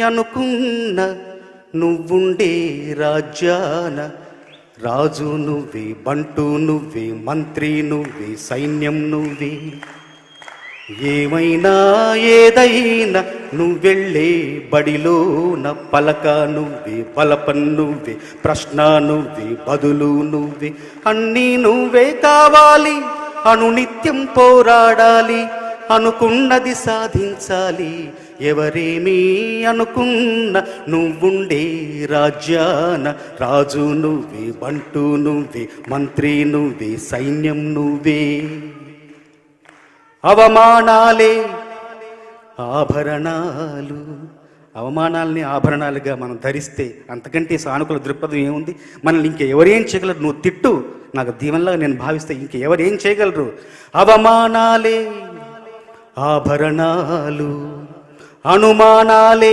అనుకున్న నువ్వుండే రాజ్యాన రాజు నువ్వే బంటు నువ్వే మంత్రి నువ్వే సైన్యం నువ్వే. ఏమైనా ఏదైనా నువ్వెళ్ళే బడిలోన పలక నువ్వే పలపన్ నువ్వే ప్రశ్న నువ్వే బదులు నువ్వే. అన్నీ నువ్వే కావాలి అనునిత్యం పోరాడాలి అనుకున్నది సాధించాలి. ఎవరేమీ అనుకున్న నువ్వుండే రాజ్యాన రాజు నువ్వే బంటు నువ్వే మంత్రి నువ్వే సైన్యం నువ్వే. అవమానాలే ఆభరణాలు. అవమానాలని ఆభరణాలుగా మనం ధరిస్తే అంతకంటే సానుకూల దృక్పథం ఏముంది? మనల్ని ఇంకెవరేం చేయగలరు? నువ్వు తిట్టు. నాకు దీవెనలాగా నేను భావిస్తే ఇంకెవరేం చేయగలరు? అవమానాలే ఆభరణాలు అనుమానాలే